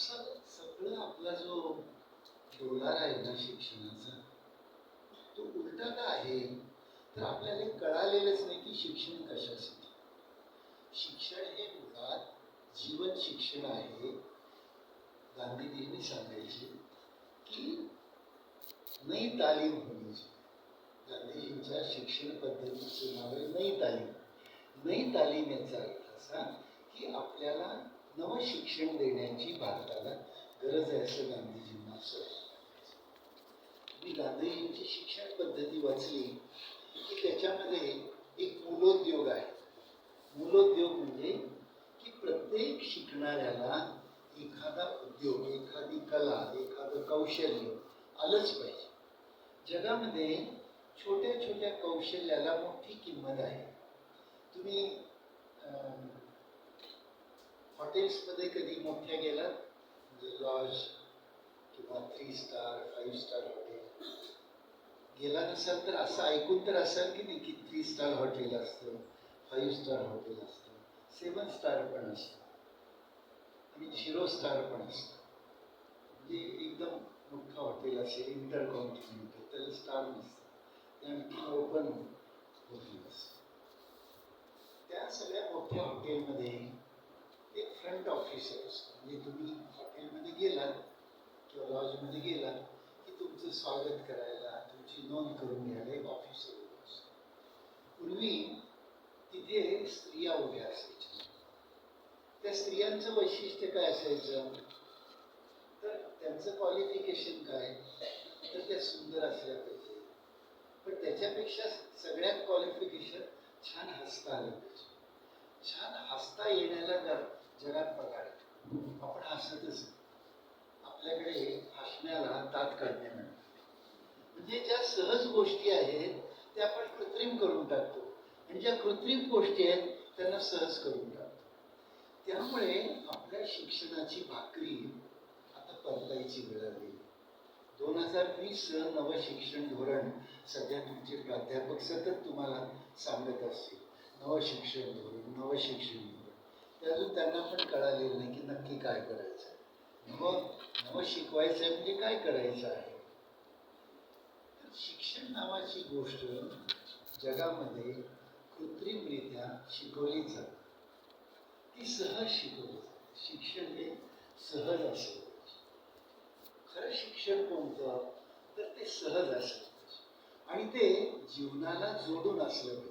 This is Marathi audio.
असं सगळं आपला जो डोलार आहे ना शिक्षणाचा तो उलटा का आहे? तर आपल्याला कळालेलंच नाही की शिक्षण कशासाठी. शिक्षण हे मुळात जीवन शिक्षण आहे. गांधीजींनी सांगायचे की नई तालीम होण्याची. गांधीजींच्या शिक्षण पद्धतीचे नाव आहे नई तालीम. नई तालीम याचा अर्थ असा की आपल्याला नवं शिक्षण देण्याची भारताला गरज आहे असं गांधीजींना असं मी गांधीजींची शिक्षण पद्धती वाचली की त्याच्यामध्ये एक मूलोद्योग आहे. मूलोद्योग म्हणजे की प्रत्येक शिकणाऱ्याला एखादा उद्योग एखादी कला एखादं कौशल्य आलंच पाहिजे. जगामध्ये छोट्या छोट्या कौशल्याला मोठी किंमत आहे. तुम्ही अं, हॉटेल्समध्ये कधी मोठ्या म्हणजे लॉज किंवा three star five star hotel गेला नसाल तर असं ऐकून तर असाल की नाही की थ्री स्टार हॉटेल असतं फाईव्ह स्टार हॉटेल असतं सेवन स्टार पण असतं आणि झिरो स्टार पण असतं म्हणजे एकदम मोठं हॉटेल असेल इंटरकॉन्टिनेंटल त्याला स्टार नसतं ओपन हॉटेल असतं त्या सगळ्या मोठ्या हॉटेलमध्ये एक फ्रंट ऑफिसर्स म्हणजे तुम्ही हॉटेलमध्ये गेलात किंवा लॉजमध्ये गेलात की तुमचं स्वागत करायला तुमची नोंद करून घ्यायला एक ऑफिसर पूर्वी तिथे स्त्रिया उभ्या असायच्या. त्या स्त्रियांचं वैशिष्ट्य काय असायचं? तर त्यांचं क्वालिफिकेशन काय? तर त्या सुंदर असल्या पाहिजे पण त्याच्यापेक्षा सगळ्यात क्वालिफिकेशन छान हसता आलं पाहिजे. छान हसता येण्याला जग जगात पगार. आपण हसतच आपल्याकडे हसण्याला दात काढणे म्हणतात म्हणजे ज्या सहज गोष्टी आहेत त्या आपण कृत्रिम करून टाकतो. आणि ज्या कृत्रिम गोष्टी आहेत त्यांना सहज करून टाकतो. त्यामुळे आपल्या शिक्षणाची भाकरी आता परतायची वेळ आली. दोन हजार वीस नवं शिक्षण धोरण सध्या तुमचे प्राध्यापक सतत तुम्हाला सांगत असतील. नवं शिक्षण धोरण नवं शिक्षण ते अजून त्यांना पण कळालेलं नाही की नक्की काय करायचं मग नवं शिकवायचं आहे म्हणजे काय करायचं आहे? शिक्षण नावाची गोष्ट जगामध्ये कृत्रिमरित्या शिकवली जाते. ती सहज शिकवली जाते. शिक्षण हे सहज असलं. खरं शिक्षण कोणतं? तर ते सहज असलं. आणि ते जीवनाला जोडून असलं पाहिजे